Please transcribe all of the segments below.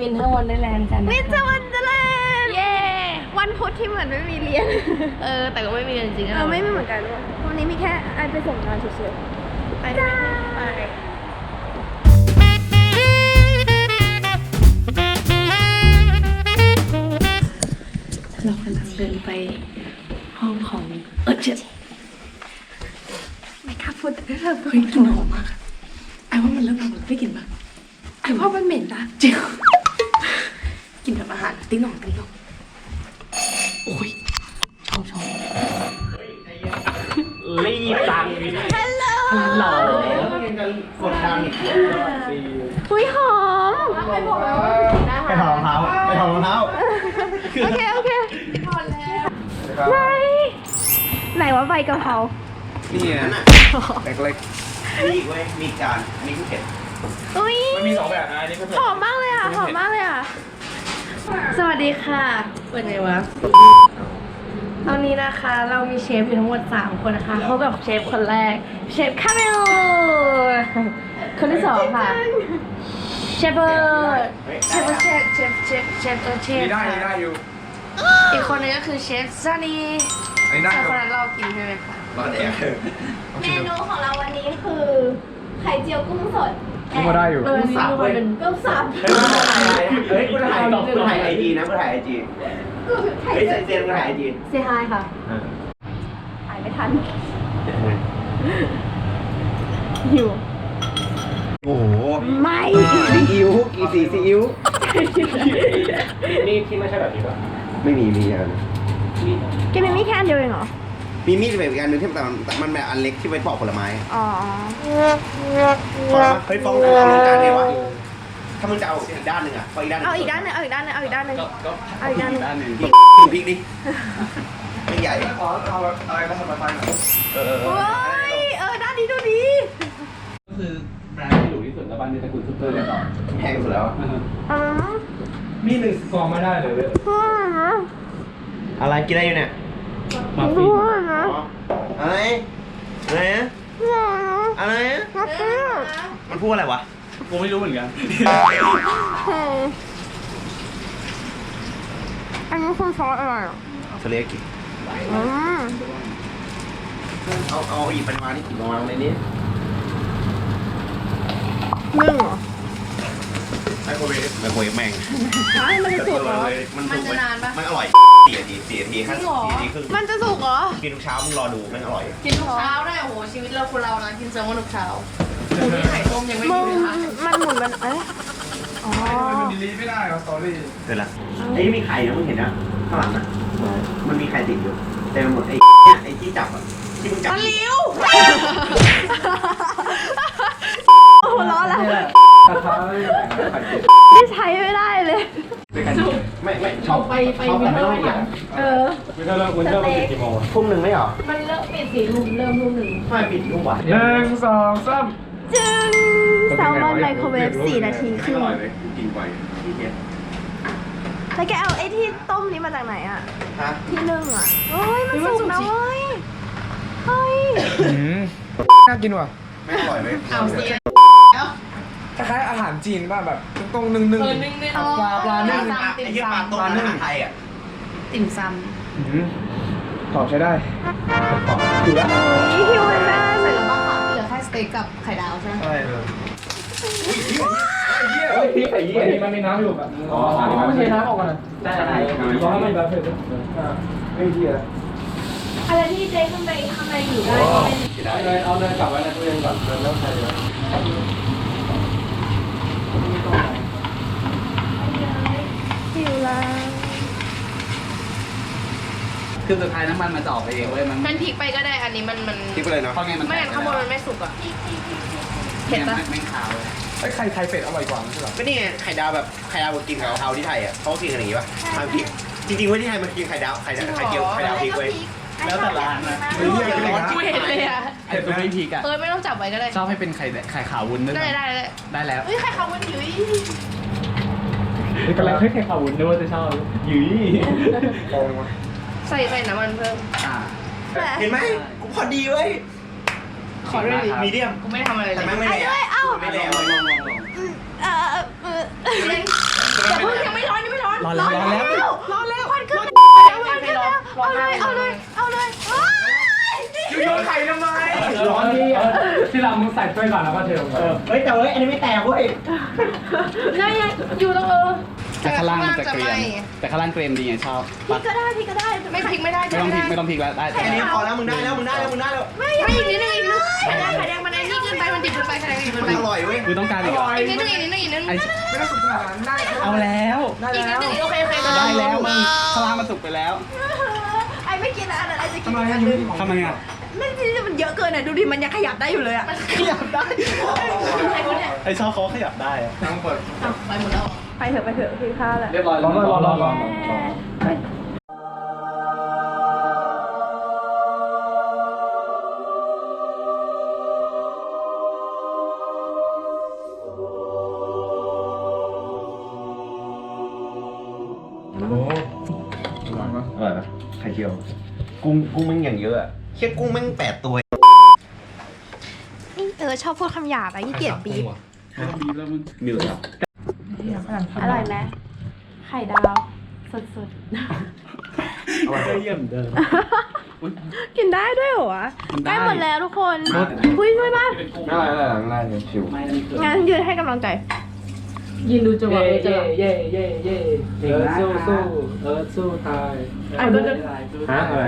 วินเทอร์วันเดอร์แลนด์กันวินเทอร์วันเดอร์แลนด์เย้วันพุธที่เหมือนไม่มีเรียน เออ แต่ก็ไม่มีจริงๆเออไม่ไม่เหมือนกันด้วยวันนี้มีแค่ไอไปส่งงานเฉยๆไปจ้าไปเรากำลังเดินไปห้องของเออเจ็ดไม่กล้าพูดแต่เธอเฮ้ยกลิ่นหอมมากอะไอ้ว่ามันเริ่มหอมแล้วไม่กลิ่นปะไอ้ว่ามันเหม็นนะจริง กลิ่นแบบอาหารติ๊งหน่องติ๊งหน่องโอ้ยชอบชอบรีบตังฮัลโหลหล่อกดดันอุ้ยหอมไปถอดรองเท้าไปถอดรองเท้าโอเคโอเคไหนไหนว่าใบกะเพรานี่ไงเล็กๆมีอีกเว้ยมีอีกจานมีผู้เผ็ดอุ้ยมันมีสองแบบนะอันนี้ก็เผ็ดหอมมากเลยอะหอมมากเลยอะ สวัสดีค่ะเป็นไงวะ ตอนนี้นะคะเรามีเชฟอยู่ทั้งหมด 3 คนนะคะพบกับเชฟคนแรก เชฟคาเมลคนที่สองค่ะ เชฟเบอร์เชฟเบอร์เชฟเชฟเชฟเชฟเออเชฟนี่ได้ค่ะนี่ได้อยู่ อีกคนนึงก็คือเชฟซันนี่อันนี้ได้สองอยู่คนนั้นเรากินใช่ไหมคะรอดแดกเมนูของเราวันนี้คือไข่เจียวกุ้งสด นี่ก็ได้อยู่ เออนี่ดูมันเป็นกุ้งสับเฮ้ยกูถ่ายกูถ่ายไอจีนะกูถ่ายไอจีไข่เฮ้ยเจียวเซียนกูถ่ายไอจีเซฮายค่ะถ่ายไม่ทันโอ้โหไม่ซีอิ๊วกี่สีซีอิ๊วนี่ที่ไม่ใช่แบบนี้ป่ะไม่มีมีอันแกมีมีดแค่อันเดียวเองเหรอ มีมีดแบบอีกอันหนึงที่มันแต่มันแบบอันเล็กที่ไว้ปอกผลไม้อ๋อฟ้องปะเฮ้ยฟ้องเอาลงจานเลยวะถ้ามึงจะเอาอีกด้านหนึ่งอะเอาอีกด้านหนึ่งเอาอีกด้านหนึงเอาอีกด้านหนึงเอาอีกด้านหนึงเอาอีกด้านหนึงด้านหนึ่งพริกพริกดิไม่ใหญ่อ๋อเอาอะไรก็ทำมาฟังเออเออเอโอ้อยเออด้านนี้ดูดี ก็คือแบรนด์ที่หรูที่สุดแล้วบ้านในตระกูลซุปเปอร์เลยต่อแพงสุดแล้วอ๋อมีหนึ่งซองไม่ได้เลยพ่อนะอะไรกินอะไรอยู่เนี่ย มาฟรีพ่อนะอะไรอะไรนะพ่อนะอะไรนะพ่อนะมันพูดอะไรวะกูไม่รู้เหมือนกัน อันนี้คือซอสอะไรอะเทเลกิอืมเอาเอาอีกปริมาณที่กี่ประมาณในนี้นึ่งเหรอ ไมโครเวฟไมโครเวฟแม่งใช่มันจะสุกเหรอ มันมันจะนานปะ มันอร่อยสี่นาทีสี่นาทีห้าจริงเหรอ สี่นาทีครึ่งมันจะสุกเหรอ กินทุกเช้ามึงรอดูแม่งอร่อย กินทุกเช้าได้โอ้โหชีวิตเราคนเรานะกินแซลมอนทุกเช้าคุณที่ไข่ต้มยังไม่มึมีงเลยค่ะมันหมุนมันเอ้ยอ๋อมันดีลีไม่ได้ครับสตอรี่ เสร็จละไอ้นี่มีไข่นะมึงเห็นนะข้างหลังน่ะมันมีไข่ติดอยู่เต็มไปหมดไอ้เนี่ยไอ้ที่จับอะที่มึงจับมันลิ้วหัวเร้อนแล้วกระทะ ไข่ใช้ไม่ได้เลย ไม่ไม่ชอบไปไปชอบวิแต่นเทไม่ต้องเอียเออ วินเทอร์เริ่มวินเทอร์มันปิดกี่โมงทุ่มหนึ่งไม่เหรอมันเลิกปิดสี่ทุ่มเริ่มทุ่มหนึ่งไมปิดทุ่มวะหนึ่งสองสามจึงแซลมอนไมโครเวฟ4นาทีครึ่งอร่อยเลยกินไวที่เจ็ดแล้วแกเอาไอ้ที่ต้มนี้มาจากไหนอะ ฮะที่นึ่งอะเฮ้ยมันสุกนะเว้ย เฮ้ย น่ากินว่ะ ไม่อร่อยไหมเอาเสีย คล้ายๆอาหารจีนป่ะแบบตรงๆนึ่งๆเออนึ่งนึ่งปลาปลานึ่งติ่มไอ้ที่ปลาซำต้มอาหารไทยอะติ่มซขอบใช้ได้ขอบอยู่แล้วนี่ฮิวแมนำเสร็จแล้วป่ะคะเหลือแค่สเต็กกับไข่ดาวใช่ไหมใช่เลยเฮ้ยพี่ไข่ยี่อันนี้มันมีน้ำอยู่แบบอ๋อไม่ใช่น้ำออกมาได้ได้เพราะมันแบบเผ็ดไม่เที่ยอะไรที่เจ๊ข้างในข้างในอยู่ได้เอาเลยเอาเลยกลับไว้ในตู้เย็นก่อนเริ่มใช้เลย หิวแล้วคือสุดท้ายน้ำมันมันจะออกไปเองเว้ยมันมันพริกไปก็ได้อันนี้มันมันคิดไปเลยเนาะเพราะไงมันไม่งั้นข้างบนมันไม่สุกอะเผ็ดปะแม่งขาวเลยไอ้ไข่ไข่เป็ดอร่อยกว่าไม่ใช่หรอก็นี่ไงไข่ดาวแบบไข่ดาวกินกับกะเพราที่ไทยอะเขาก็กินกันอย่างงี้ป่ะทางพริกจริงๆเว่าที่ไทยมันกินไข่ดาวไข่ดาวไข่เจียวไข่ดาวพริกเว้ยแล้วแต่ร้านนะเฮ้ยเหี้ยร้อนกูเห็นเลยอะไอ้ตัวไม่พริกอะเออไม่ต้องจับไว้ก็ได้ชอบให้เป็นไข่แดงไข่ขาววุ้นด้วยได้ได้ได้ได้แล้วเฮ้ยไข่ขาวมันอยู่อีนี่ กำลังให้แข่งข่าววุ้นด้วยว่าจะชอบยื้อโกงวะใส่ใส่น้ำมันเพิ่ม อ่าเห็นไหมกูพอดีเว้ยขอด้วยดิมีเดียมกูไม่ได้ทำอะไรเลแต่ยแม่งไม่ไอ้แรงด้วยเอ้าไม่แรงลองลองลองลองเออเอออย่าเพิ่งยังไม่ร้อนยังไม่ร้อนร้อนแล้วร้อนแล้วร้อนแล้วควันขึ้นควันขึ้นแล้วเอาเลยเอาเลยเอาเลยว้ายยูโยนไข่ทำไมร้อนที่ ที่เรามึงใส่ถ้วยก่อนแล้วก็เทลงไปเฮ้ยแต่เฮ้ยอันนี้ไม่แตกเว้ยนั่นไงอยู่ตรงเออแต่ข้างล่างมันจะเกรียมแต่ข้างล่างเกรียมดีไงชอบพี่ก็ได้พี่ก็ได้ไม่พลิกไม่ได้ไม่ต้องพลิกไม่ต้องพลิกแล้วได้แค่นี้พอแล้วมึงได้แล้วมึงได้แล้วมึงได้แล้วไม่ไม่อีกนิดนึงอีกนิดนึงไข่แดงไข่แดงมันไอ้นี่เกินไปมันดิบเกินไปไข่แดงดิบเกินมัไปนอร่อยเว้ยคือต้องการอีกเหรออีกนิดนึงอีกนิดนึงอีกนิดนึงไอ้ไม่ต้องสุกขนาดนั้นได้เอาแล้วอีกนิดนึงโอเคโอเคได้แล้วมึงข้างล่างมันสุกไปแล้วไอ้ไม่กินอันนั้นไอ้จะกินทำไมอัอะนยูนึงทำไมอะ นั่นที่มันเยอะเกินอะดูดิมันยังขยับได้อยู่เลยอะขยับได้ใครคนเนี่ยไอ้ชอบเขาขยับได้อะต้องเปิดไปหมดแล้วไปเถอะไปเถอะกินข้าวแหละ เรียบร้อยร้อนร้อนร้อนร้อนอร่อยปะไข่เจียว กุ้งกุ้งแม่งอย่างเยอะอะ เชี่ยกุ้งแม่งแปดตัว เออชอบพูดคำหยาบอะยี่เกียจบีบบีบแล้วมึงมีเหรออร่อยไหมไข่ดาวสดเยี่ยมเดิมๆ กินได้ด้วยเหรอวะกินได้ได้หมดแล้วทุกคนคุยช่วยป่ะง่ายเลยง่ายเลยชิวไม่นั่นคืองั้นยืนให้กำลังใจ ยินดูจังหวะเย่เลยจังเย่หวะเย่เย่เย่เออสู้สู้เออสู้ตายอันก็จะฮะอะไร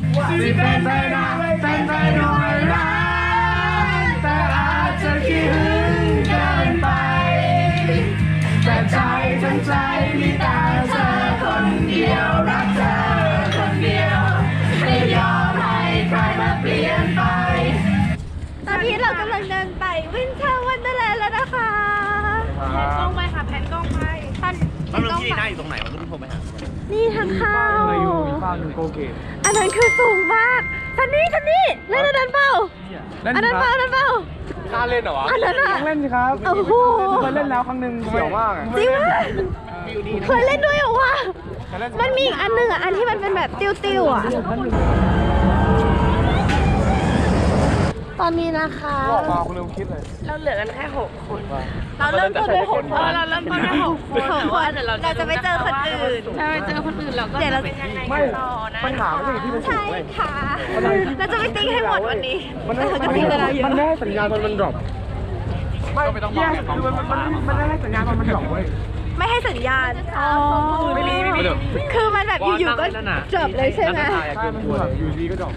เป็นไปได้เป็นไปหน่อยนะแต่อาจจะคิดเกินไป แต่ใจทั้งใจมีแต่เธอคนเดียวรักเธอคนเดียว ไม่ยอมให้ใครมาเปลี่ยนไป ตอนนี้เรากำลังเดินไปานแล้วมันที่หน้าอยู่ตรงไหนวะต้องโทรไปหานี่ทางเข้าฟ้าหนึ่งโกเกตอันนั้นคือสูงมากซันนี่ซันนี่เล่นอันนั้นเปล่าอันนั้นเปล่าอันนั้นเปล่ากล้าเล่นเหรอวะอันนั้นอะเล่นสิครับโอ้โหเคยเล่นแล้วครั้งหนึ่งเสียวมากจริงวะเคยเล่นด้วยเหรอวะมันมีอีกอันหนึ่งอะอันที่มันเป็นแบบติ้วๆอะ ตอนนี้นะคะ บอกมาคุณลืมคิดเลย เราเหลือกันแค่หกคน เราเริ่มต้นด้วยหกคนเราเริ่มต้นด้วยหกคนหกคนเราจะไปเจอคนอื่นถ้าไปเจอคนอื่นเราก็เดี๋ยวเราจะเป็นยังไงไม่กันต่อนะปัญหาไม่ใช่อยู่ที่มันสูใช่งเว้ยค่ะเราจะไปติ๊กให้หมดวันนี้มันไม่เราจะมันมีไม่เวลาเยมันไม่อะให้สัญญาณมันมันดรอปไม่ต้องบอกคือมันมันมันไม่ให้สัญญาณมันมันดรอปเว้ยไม่ ให้สัญญาณอ๋อคือมันแบบอยู่ๆก็จบเลยใช่ไหมใช่มันคือแบบอยู่ดีก็ดรอป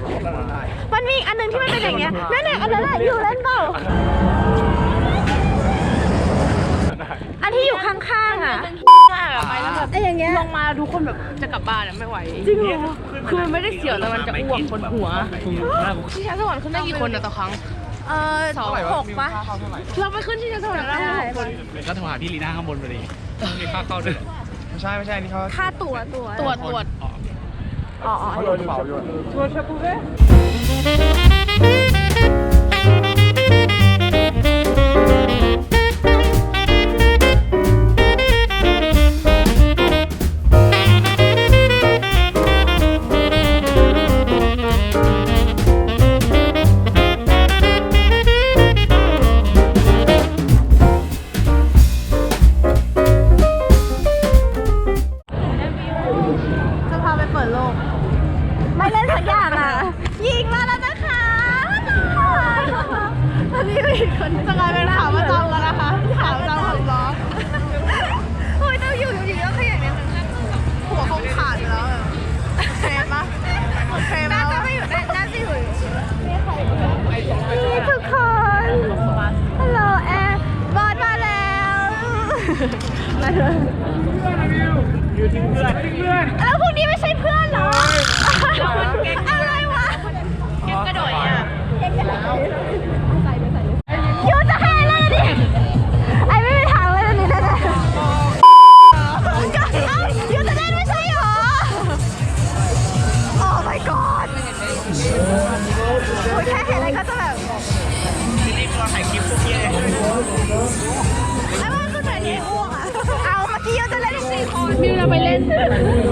มันมีอีกอันหนึ่งที่มันเป็นอย่างเงี้ย นั่นแหละอันนั้นแหละอยู่เล่นเปล่า อันที่อยู่ข้างๆอะไปแล้วแบบไอ้อย่างเงี้ย ลงมาทุกคนแบบจะกลับบ้านอะไม่ไหว จริงเหรอ คือมันไม่ได้เสียวแต่มันจะอ้วกบนหัวที่ชั้นสวรรค์ขึ้นได้กี่คนอะต่อครั้ง เออหกปะเราไปขึ้นที่ชั้นสวรรค์แล้วใช่หกคนก็โทรหาพี่ลีน่าข้างบนไปเลย มีค่าเข้าด้วยไม่ใช่ไม่ใช่นี่เขาค่าตั๋วตั๋วตรวจตรวจ อ๋ออ๋อ เขาโดนเผาอยู่จะ เถอะ อยู่ทิ้งเพื่อน Gracias.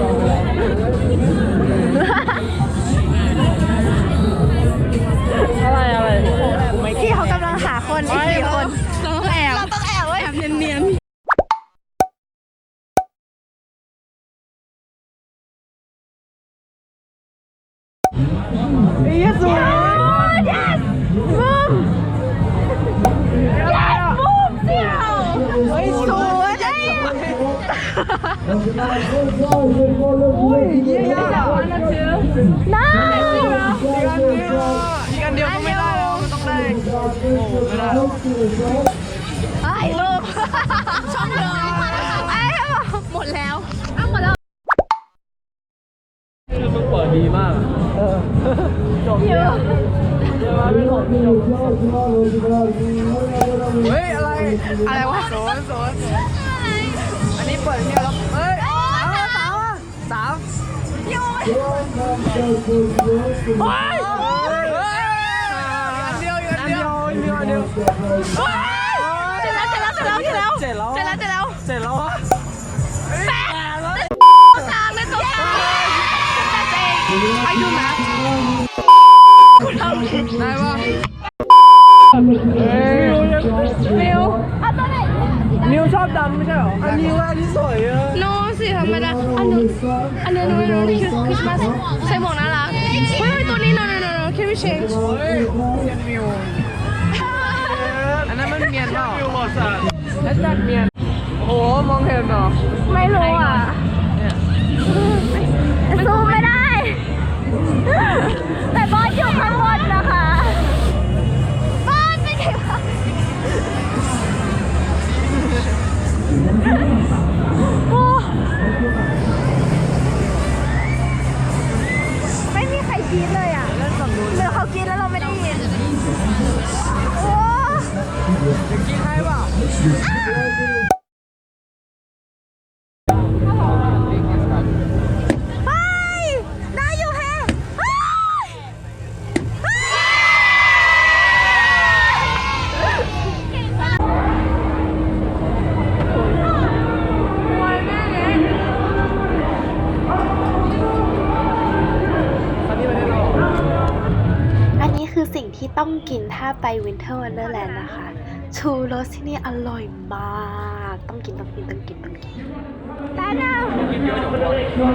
ได้อีกอันเดียวก็ไม่ได้แล้วมันต้องได้โอ้โหไม่ได้ไอ้ลูกช่องเดิมไอ้หมดแล้วอ้าวหมดแล้วคือมึงเปิดดีมากเออจบเยองจบเฮ้ยอะไร อะไรวะโซนโซนอันนี้เปิดเนี่ยแล้ว สามโยนเฮ้ยอันเดียวอันเดียวอันเดียวอันเดียวเสร็จแล้วเสร็จแล้วเสร็จแล้วเสร็จแล้วเสร็จแล้วเสร็จแล้วเสร็จแล้วเสร็จแล้ววะแปะกลางเลยตัวกลางแต่เองไปดูนะ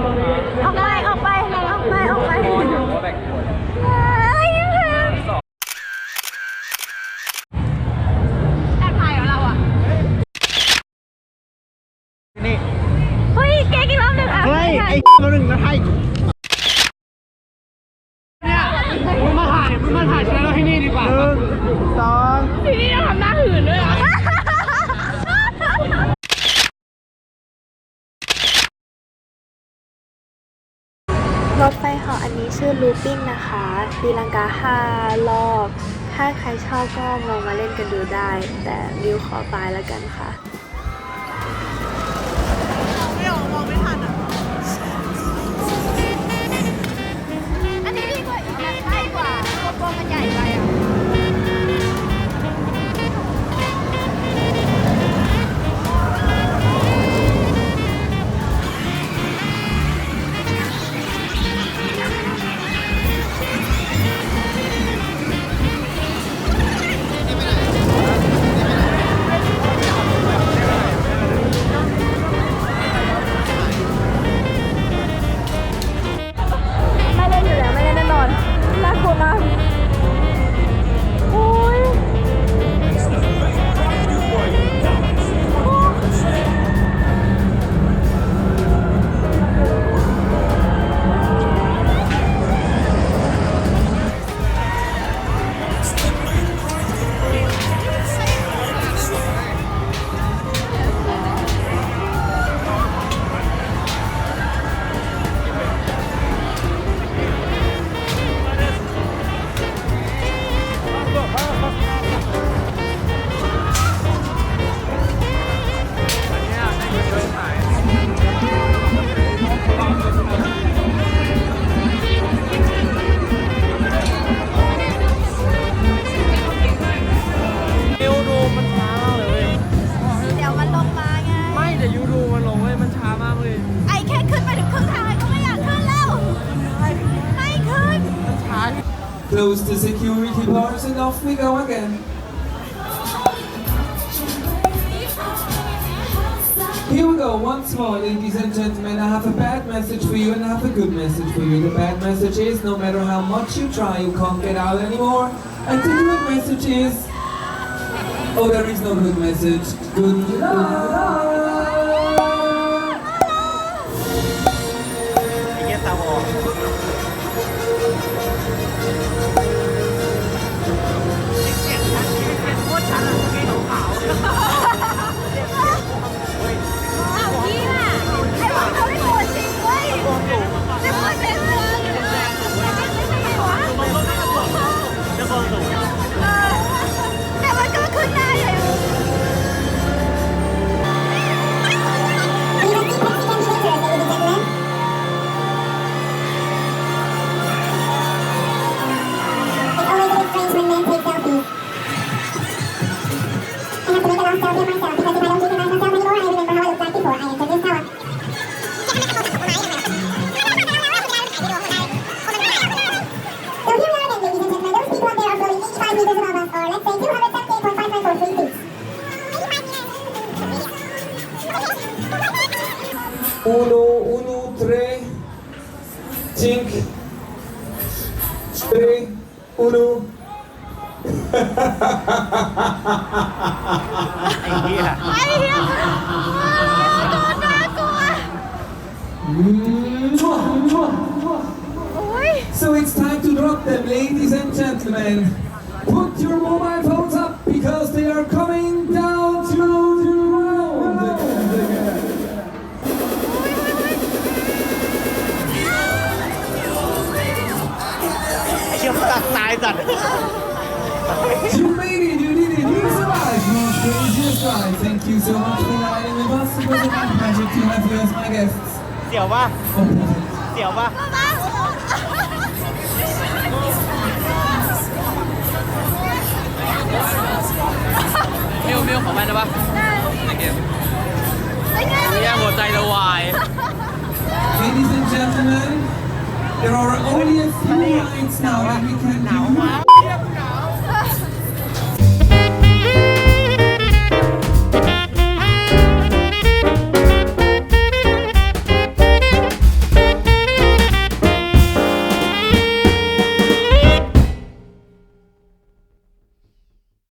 ออกไปออกไปออกไปออกไปเฮ้ยแอบถ่ายเราอะนี่ เฮ้ยเก๊กอีกรอบหนึ่งอะเฮ้ย ไอ้มาหนึ่งนะไทยเนี่ย ชื่อ Looping นะคะตีลังกา5รอบ ถ้าใครชอบก็ลองมาเล่นกันดูได้ แต่วิวขอตายแล้วกันค่ะไม่ออกมองไม่ทันอะอันนี้ดีกว่าอีกนะใช่กว่าตัวมันใหญ่กว่า Close the security bars and off we go again. Here we go once more, ladies and gentlemen. I have a bad message for you and I have a good message for you. The bad message is no matter how much you try, you can't get out anymore. And the good message is oh, there is no good message. Good luck. So it's time to drop them, ladies and gentlemen. Put your mobile phones up because they are coming down to the ground. you made it, you did it, you survived, you survived. Thank you so much for riding with us. It was a magic to have you as my guests. เสียวป่ะ Oh, perfect. เสียวป่ะมิวมิวของแม่ได้ปะได้ไงแย่หัวใจละวาย Ladies and gentlemen, there are only a few rides now that we can do.